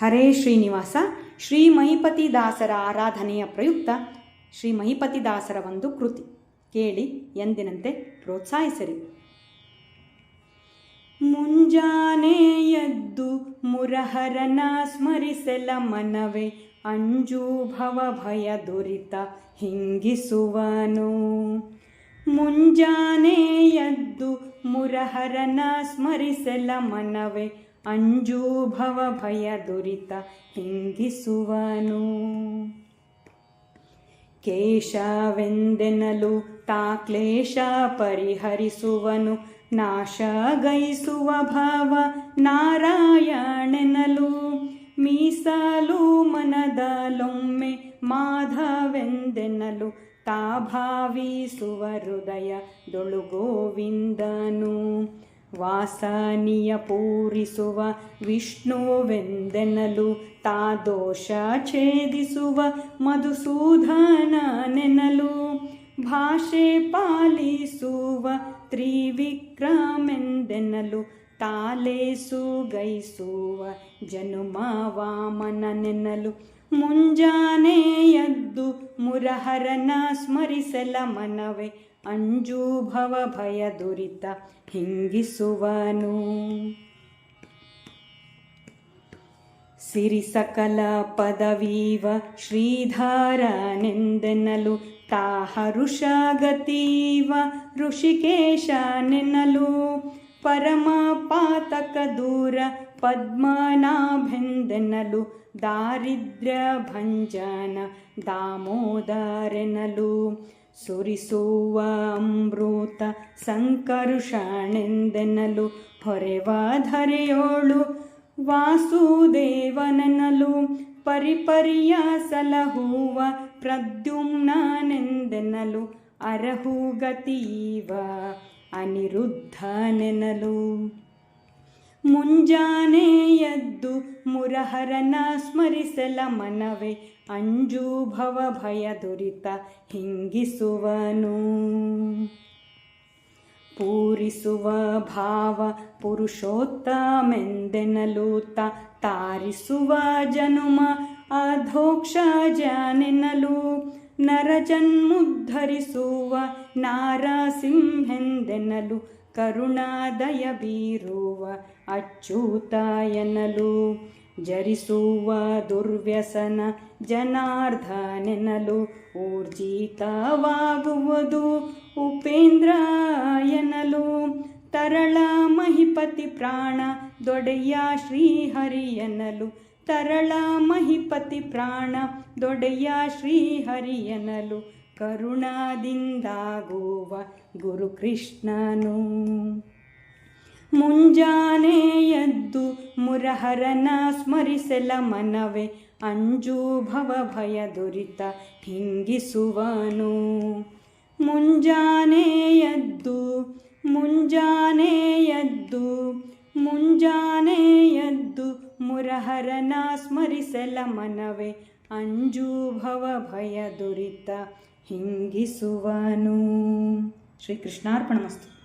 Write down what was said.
ಹರೇ ಶ್ರೀನಿವಾಸ. ಶ್ರೀ ಮಹಿಪತಿ ದಾಸರ ಆರಾಧನೆಯ ಪ್ರಯುಕ್ತ ಶ್ರೀ ಮಹಿಪತಿ ದಾಸರ ಒಂದು ಕೃತಿ. ಕೇಳಿ ಎಂದಿನಂತೆ ಪ್ರೋತ್ಸಾಹಿಸಿರಿ. ಮುಂಜಾನೆ ಎದ್ದು ಮುರಹರನ ಸ್ಮರಿಸಲ ಮನವೇ, ಅಂಜು ಭವ ಭಯ ದುರಿತ ಹಿಂಗಿಸುವನು. ಮುಂಜಾನೆ ಎದ್ದು ಮುರಹರನ ಸ್ಮರಿಸಲ ಮನವೇ ಅಂಜು ಭವ ಭಯ ದುರಿತ ಹಿಂಗಿಸುವನು ಕೇಶವೆಂದೆನಲು ತಾ ಕ್ಲೇಶ ಪರಿಹರಿಸುವನು, ನಾಶಗೈಸುವ ಭಾವ ನಾರಾಯಣೆನಲು. ಮೀಸಲು ಮನದಲೊಮ್ಮೆ ಮಾಧವೆಂದೆನಲು ತಾ ಭಾವಿಸುವ ಹೃದಯ ದೊಳು ಗೋವಿಂದನು ವಾಸನಿಯ ಪೂರಿಸುವ ವಿಷ್ಣುವೆಂದೆನಲು ತಾ ದೋಷ ಛೇದಿಸುವ ಮಧುಸೂದನನೆನಲು ಭಾಷೆ ಪಾಲಿಸುವ ತ್ರಿವಿಕ್ರಮೆಂದೆನಲು ತಾಲೇಸು ಗೈಸುವ ಜನುಮ ವಾಮನನೆನಲು ಮುಂಜಾನೆ ಎದ್ದು ಮುರಹರನ ಸ್ಮರಿಸಲ ಮನವೇ. ಅಂಜೂಭವ ಭಯ ದುರಿತ ಹಿಂಗಿಸುವನು. ಸಿರಿ ಸಕಲ ಪದವೀವ ಶ್ರೀಧಾರನೆಂದೆನಲು ತಾ ಹರುಷಗತೀವ ಋಷಿಕೇಶನೆನಲು ಪರಮ ಪಾತಕ ದೂರ ಪದ್ಮನಾಭೆಂದೆನಲು ದಾರಿದ್ರ್ಯ ಭಂಜನ ದಾಮೋದರೆನಲು ಸುರಿಸುವ ಅಮೃತ ಸಂಕರುಷಣೆಂದೆನಲು ಹೊರೆವ ಧರೆಯೋಳು ವಾಸುದೇವನನಲು ಪರಿಪರಿಯ ಸಲಹುವ ಪ್ರದ್ಯುಮ್ನನೆಂದೆನಲು ಅರಹುಗತೀವ ಅನಿರುದ್ಧನೆನಲು. ಮುಂಜಾನೆ ಎದ್ದು ಮುರಹರನ ಸ್ಮರಿಸಲ ಮನವೇ ಅಂಜೂಭವ ಭಯ ದುರಿತ ಹಿಂಗಿಸುವನು. ಪೂರಿಸುವ ಭಾವ ಪುರುಷೋತ್ತಮೆಂದೆನಲೂತ ತಾರಿಸುವ ಜನುಮ ಅಧೋಕ್ಷ ಜನೆನಲು. ನರಜನ್ಮುದ್ಧರಿಸುವ ನಾರಾಸಿಂಹೆಂದೆನಲು, ಕರುಣಾದಯ ಬೀರುವ ಅಚ್ಚೂತಾಯನಲು ಜರಿಸುವ ದುರ್ವ್ಯಸನ ಜನಾರ್ಧನೆನಲು ಊರ್ಜಿತವಾಗುವುದು ಉಪೇಂದ್ರಾಯನಲು, ತರಳ ಮಹಿಪತಿ ಪ್ರಾಣ ದೊಡೆಯ ಶ್ರೀಹರಿಯನಲು ತರಳ ಮಹಿಪತಿ ಪ್ರಾಣ, ದೊಡೆಯ ಶ್ರೀಹರಿಯನಲು ಕರುಣಾದಿಂದಾಗುವ ಗುರುಕೃಷ್ಣನು. ಮುಂಜಾನೆ ಎದ್ದು ಮುರಹರನ ಸ್ಮರಿಸಲ ಮನವೇ, ಅಂಜು ಭವ ಭಯ ದುರಿತ ಹಿಂಗಿಸುವನು. ಮುಂಜಾನೆ ಎದ್ದು ಮುಂಜಾನೆ ಎದ್ದು ಮುಂಜಾನೆ ಎದ್ದು ಮುರಹರನ ಸ್ಮರಿಸಲ ಮನವೇ. ಅಂಜೂಭವ ಭಯ ದುರಿತ ಹಿಂಗಿಸುವನು. ಶ್ರೀಕೃಷ್ಣಾರ್ಪಣಮಸ್ತು.